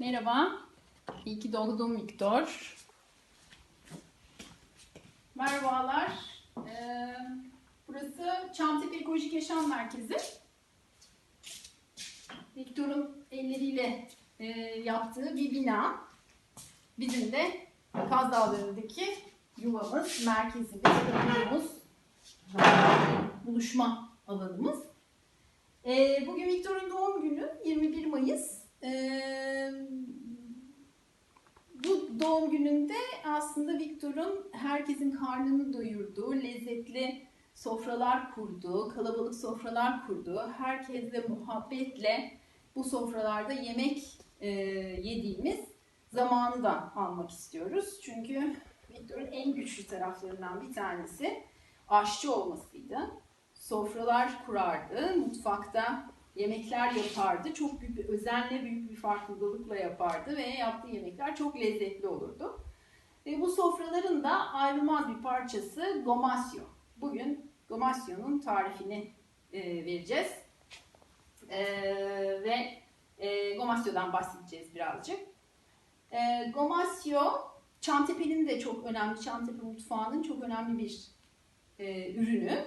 Merhaba. İyi ki doğdun Viktor. Merhabalar. Ee, burası Çamtepe Ekolojik Yaşam Merkezi. Viktor'un elleriyle e, yaptığı bir bina. Bizim de Kaz Dağları'ndaki yuvamız, merkezimiz, kurumumuz, buluşma alanımız. Ee, bugün Viktor'un doğum günü 21 Mayıs. Bu doğum gününde aslında Viktor'un herkesin karnını doyurduğu, lezzetli sofralar kurduğu, kalabalık sofralar kurduğu, herkesle muhabbetle bu sofralarda yemek e, yediğimiz zamanı da almak istiyoruz. Çünkü Viktor'un en güçlü taraflarından bir tanesi aşçı olmasıydı sofralar kurardı, mutfakta yemekler yapardı. Çok büyük bir özenle, büyük bir farkındalıkla yapardı ve yaptığı yemekler çok lezzetli olurdu. Ve bu sofraların da ayrılmaz bir parçası gomasyo. Bugün gomasyonun tarifini e, vereceğiz. E, ve e, gomasyodan bahsedeceğiz birazcık. E, gomasyo, Çantepe'nin de çok önemli, Çantepe mutfağının çok önemli bir e, ürünü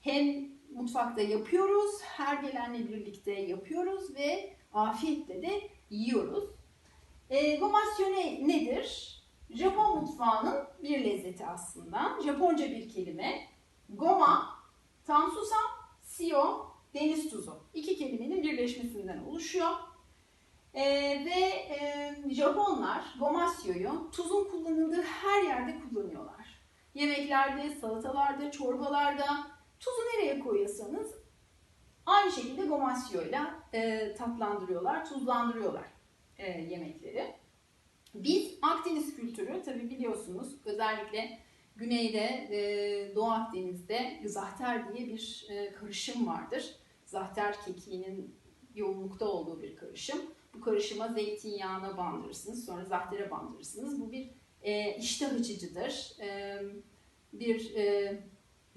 hem mutfakta yapıyoruz, her gelenle birlikte yapıyoruz ve afiyetle de yiyoruz. E, gomasyo ne, nedir? Japon mutfağının bir lezzeti aslında. Japonca bir kelime. Goma, tam susam, sio, deniz tuzu. İki kelimenin birleşmesinden oluşuyor. E, ve e, Japonlar gomasyoyu tuzun kullanıldığı her yerde kullanıyorlar. Yemeklerde, salatalarda, çorbalarda, Tuzu nereye koyuyorsanız aynı şekilde gomasyoyla e, tatlandırıyorlar, tuzlandırıyorlar e, yemekleri. Biz Akdeniz kültürü tabi biliyorsunuz özellikle güneyde e, Doğu Akdeniz'de zahter diye bir e, karışım vardır. Zahter kekiğinin yoğunlukta olduğu bir karışım. Bu karışıma zeytinyağına bandırırsınız, sonra zahtere bandırırsınız. Bu bir e, iştah açıcıdır. E, bir e,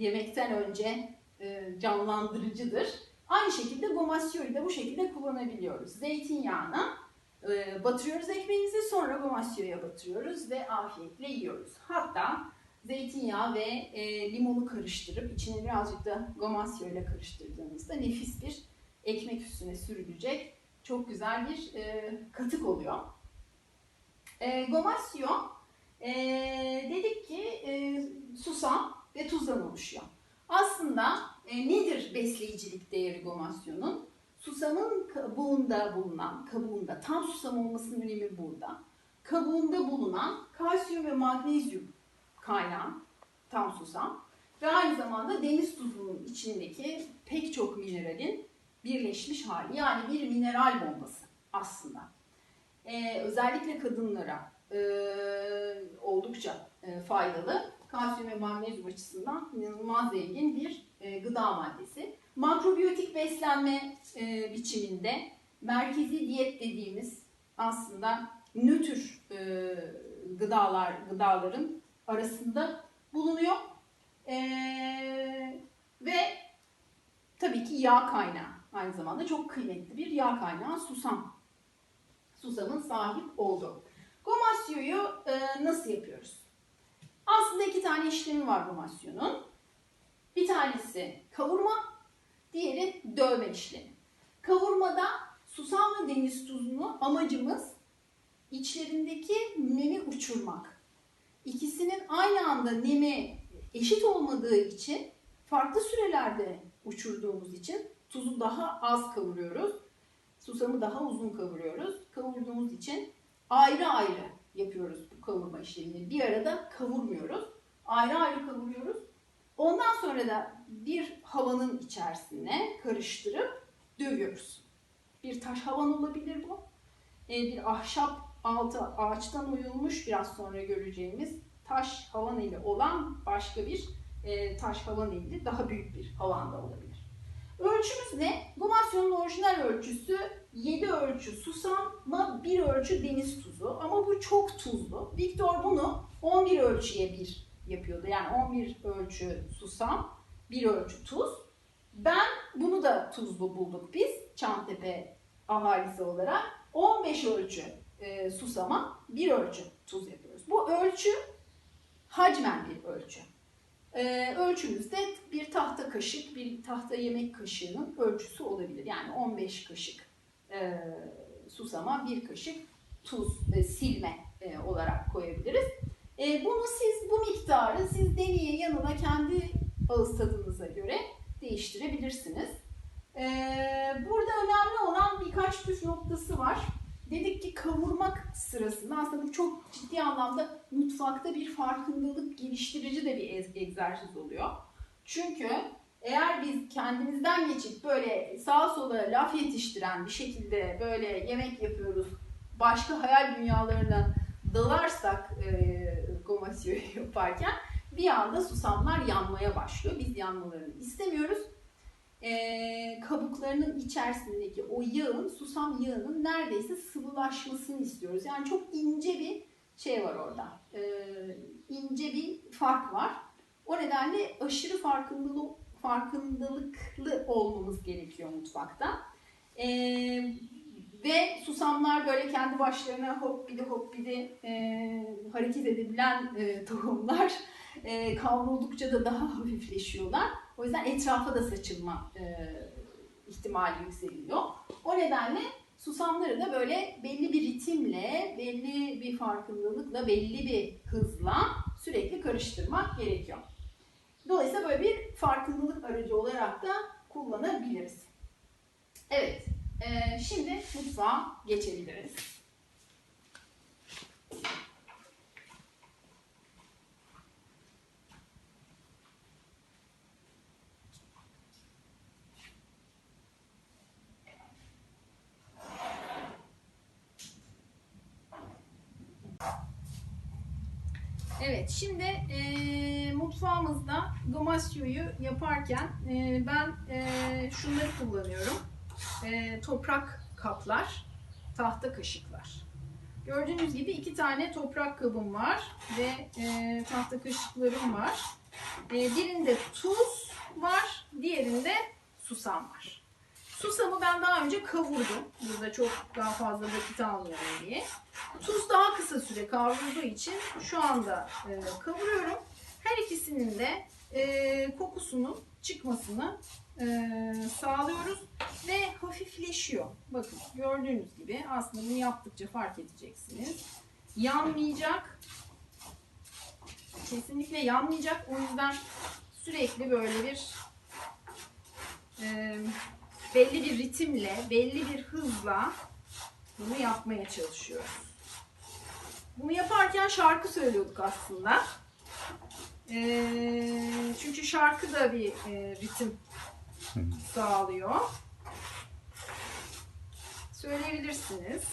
yemekten önce e, canlandırıcıdır. Aynı şekilde gomasyoyu da bu şekilde kullanabiliyoruz. Zeytinyağına e, batırıyoruz ekmeğimizi sonra gomasyoya batırıyoruz ve afiyetle yiyoruz. Hatta zeytinyağı ve e, limonu karıştırıp içine birazcık da gomasyo ile karıştırdığımızda nefis bir ekmek üstüne sürülecek çok güzel bir katık oluyor. E, gomasyo dedik ki susam ve tuzdan oluşuyor. Aslında e, nedir besleyicilik değeri gomasyonun? Susamın kabuğunda bulunan, kabuğunda, tam susam olmasının önemi burada. Kabuğunda bulunan kalsiyum ve magnezyum kaynağı, tam susam ve aynı zamanda deniz tuzunun içindeki pek çok mineralin birleşmiş hali. Yani bir mineral bombası aslında. Ee, özellikle kadınlara e, oldukça e, faydalı kalsiyum ve magnezyum açısından inanılmaz zengin bir e, gıda maddesi. Makrobiyotik beslenme e, biçiminde merkezi diyet dediğimiz aslında nötr e, gıdalar gıdaların arasında bulunuyor. E, ve tabii ki yağ kaynağı aynı zamanda çok kıymetli bir yağ kaynağı susam. Susamın sahip olduğu. Gomasyoyu e, nasıl yapıyoruz? Aslında iki tane işlemi var gomasyonun. Bir tanesi kavurma, diğeri dövme işlemi. Kavurmada susam ve deniz tuzunu amacımız içlerindeki nemi uçurmak. İkisinin aynı anda nemi eşit olmadığı için farklı sürelerde uçurduğumuz için tuzu daha az kavuruyoruz. Susamı daha uzun kavuruyoruz. Kavurduğumuz için ayrı ayrı yapıyoruz bu kavurma işlemini. Bir arada kavurmuyoruz. Ayrı ayrı kavuruyoruz. Ondan sonra da bir havanın içerisine karıştırıp dövüyoruz. Bir taş havan olabilir bu. Ee, bir ahşap altı ağaçtan oyulmuş biraz sonra göreceğimiz taş havan eli olan başka bir e, taş havan eli daha büyük bir havan da olabilir. Ölçümüz ne? Gomasyonun orijinal ölçüsü 7 ölçü susama 1 ölçü deniz tuzu ama bu çok tuzlu. Victor bunu 11 ölçüye bir yapıyordu. Yani 11 ölçü susam, 1 ölçü tuz. Ben bunu da tuzlu bulduk biz Çamtepe ahalisi olarak. 15 ölçü e, susama bir ölçü tuz yapıyoruz. Bu ölçü hacmen bir ölçü. E, ölçümüzde bir tahta kaşık, bir tahta yemek kaşığının ölçüsü olabilir. Yani 15 kaşık e, susama, bir kaşık tuz, e, silme e, olarak koyabiliriz. E, bunu siz bu miktarı siz deneye yanına kendi ağız tadınıza göre değiştirebilirsiniz. E, burada önemli olan birkaç püf noktası var. Dedik ki kavurmak sırasında aslında bu çok ciddi anlamda mutfakta bir farkındalık geliştirici de bir ez- egzersiz oluyor. Çünkü eğer biz kendimizden geçip böyle sağa sola laf yetiştiren bir şekilde böyle yemek yapıyoruz, başka hayal dünyalarına dalarsak e, gomasyoyu yaparken bir anda susamlar yanmaya başlıyor. Biz yanmalarını istemiyoruz. E, kabuklarının içerisindeki o yağın, susam yağının neredeyse sıvılaşmasını istiyoruz. Yani çok ince bir şey var orada. E, ince bir fark var. O nedenle aşırı farkındalık, farkındalıklı olmamız gerekiyor mutfakta. E, ve susamlar böyle kendi başlarına hop bidi hop bidi e, hareket edebilen e, tohumlar e, kavruldukça da daha hafifleşiyorlar. O yüzden etrafa da saçılma e, ihtimali yükseliyor. O nedenle susamları da böyle belli bir ritimle, belli bir farkındalıkla, belli bir hızla sürekli karıştırmak gerekiyor. Dolayısıyla böyle bir farkındalık aracı olarak da kullanabiliriz. Evet, e, şimdi mutfağa geçebiliriz. Evet, şimdi e, mutfağımızda domasyoyu yaparken e, ben e, şunları kullanıyorum. E, toprak kaplar, tahta kaşıklar. Gördüğünüz gibi iki tane toprak kabım var ve e, tahta kaşıklarım var. E, birinde tuz var, diğerinde susam var. Susamı ben daha önce kavurdum. Burada çok daha fazla vakit almayalım diye. Tuz daha kısa süre kavrulduğu için şu anda e, kavuruyorum. Her ikisinin de e, kokusunun çıkmasını e, sağlıyoruz ve hafifleşiyor. Bakın gördüğünüz gibi aslında bunu yaptıkça fark edeceksiniz. Yanmayacak. Kesinlikle yanmayacak. O yüzden sürekli böyle bir e, belli bir ritimle, belli bir hızla bunu yapmaya çalışıyoruz. Bunu yaparken şarkı söylüyorduk aslında. Ee, çünkü şarkı da bir e, ritim sağlıyor. Söyleyebilirsiniz.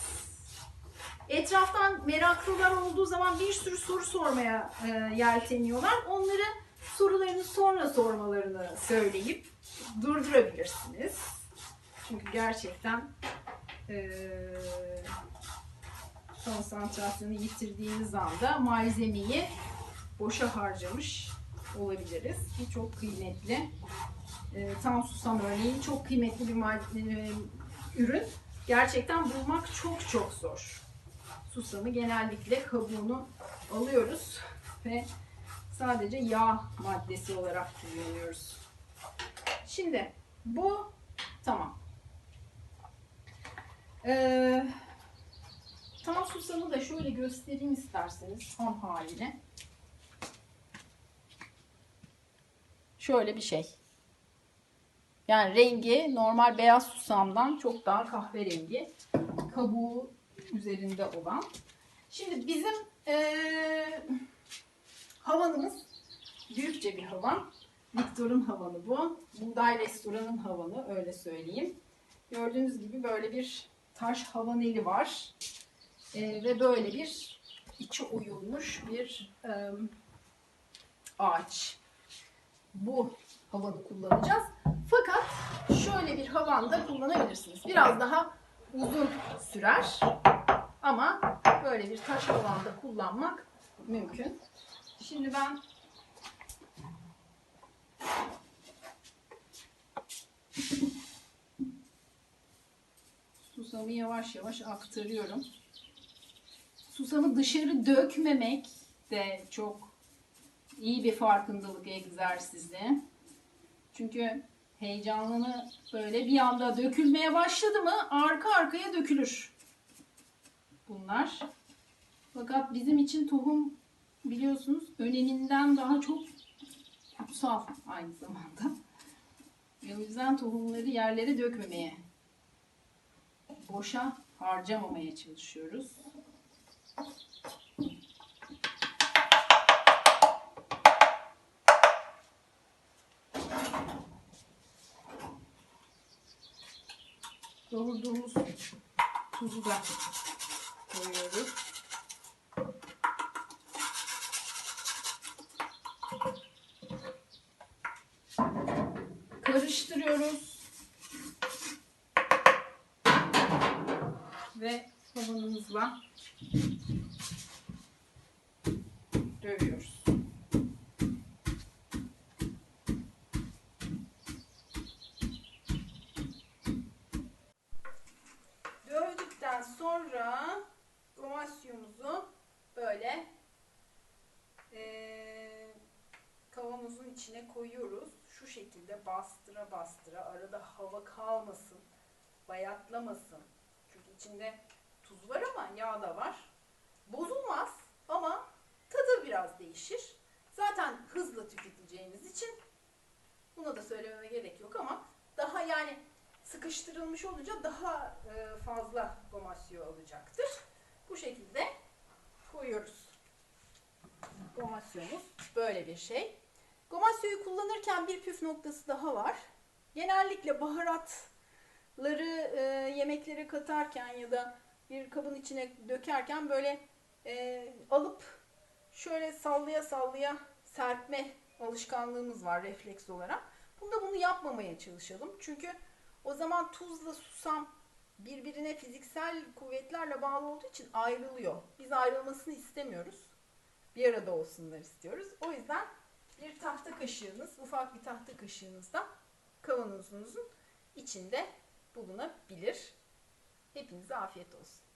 Etraftan meraklılar olduğu zaman bir sürü soru sormaya e, yelteniyorlar. Onları sorularını sonra sormalarını söyleyip durdurabilirsiniz. Çünkü gerçekten eee konsantrasyonu yitirdiğimiz anda malzemeyi boşa harcamış olabiliriz. Bu çok kıymetli. E, tam susam örneğin çok kıymetli bir e, ürün. Gerçekten bulmak çok çok zor. Susamı genellikle kabuğunu alıyoruz ve sadece yağ maddesi olarak kullanıyoruz. Şimdi bu tamam. Ee, tam susamı da şöyle göstereyim isterseniz ham haline. Şöyle bir şey. Yani rengi normal beyaz susamdan çok daha kahverengi. Kabuğu üzerinde olan. Şimdi bizim ee, havanımız büyükçe bir havan. Victor'un havanı bu. Buğday Restoran'ın havanı öyle söyleyeyim. Gördüğünüz gibi böyle bir taş havaneli var. Ee, ve böyle bir içi oyulmuş bir e, ağaç. Bu havanı kullanacağız. Fakat şöyle bir havan da kullanabilirsiniz. Biraz daha uzun sürer. Ama böyle bir taş havanda kullanmak mümkün. Şimdi ben susamı yavaş yavaş aktarıyorum. susamı dışarı dökmemek de çok iyi bir farkındalık egzersizi. Çünkü heyecanlanı böyle bir anda dökülmeye başladı mı arka arkaya dökülür bunlar. Fakat bizim için tohum biliyorsunuz öneminden daha çok kutsal aynı zamanda. Ve o yüzden tohumları yerlere dökmemeye, boşa harcamamaya çalışıyoruz. Yoğurduğumuz tuzu da koyuyoruz. Karıştırıyoruz. Ve havanımızla dövüyoruz. Dövdükten sonra gomasyumuzu böyle eee kavanozun içine koyuyoruz. Şu şekilde bastıra bastıra arada hava kalmasın, bayatlamasın. İçinde tuz var ama yağ da var. Bozulmaz ama tadı biraz değişir. Zaten hızlı tüketeceğimiz için buna da söylememe gerek yok ama daha yani sıkıştırılmış olunca daha e, fazla gomasyo alacaktır. Bu şekilde koyuyoruz. Gomasyomuz böyle bir şey. Gomasyoyu kullanırken bir püf noktası daha var. Genellikle baharatları e, yemeklere katarken ya da bir kabın içine dökerken böyle e, alıp şöyle sallaya sallaya serpme alışkanlığımız var refleks olarak. Bunda bunu yapmamaya çalışalım. Çünkü o zaman tuzla susam birbirine fiziksel kuvvetlerle bağlı olduğu için ayrılıyor. Biz ayrılmasını istemiyoruz. Bir arada olsunlar istiyoruz. O yüzden bir tahta kaşığınız, ufak bir tahta kaşığınız da kavanozunuzun içinde bulunabilir. Hepinize afiyet olsun.